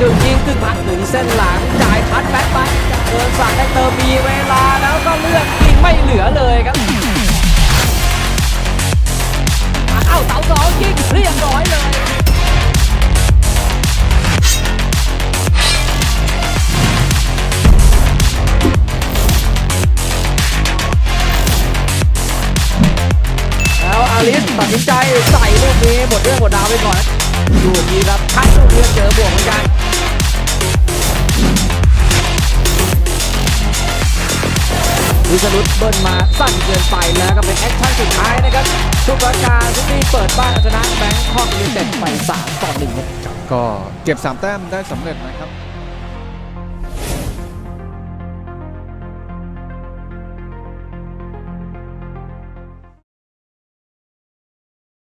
กึ่งยิงกึ่งพัดถึงเส้นหลังจ่ายทัดแบ็คไปจะเดินสั่งได้เติมมีเวลาแล้วก็เลือกยิงไม่เหลือเลยครับเอ้าเสาสองยิงเรียบร้อยเลยแล้วอาลิสตัดสินใจใส่ลูกนี้หมดเรื่องหมดราวไปก่อนดูดีครับทัดลูกนี้เจอบวกเหมือ วิสรุตเบิ้ลมาสั้นเกินไปแล้วก็เป็นแอคชั่นสุดท้ายนะครับทุกประการทุกทีเปิดบ้านเอาชนะแบงคอกยูไนเต็ดไป3ต่อ1ครับก็เก็บ3แต้มได้สำเร็จนะครับ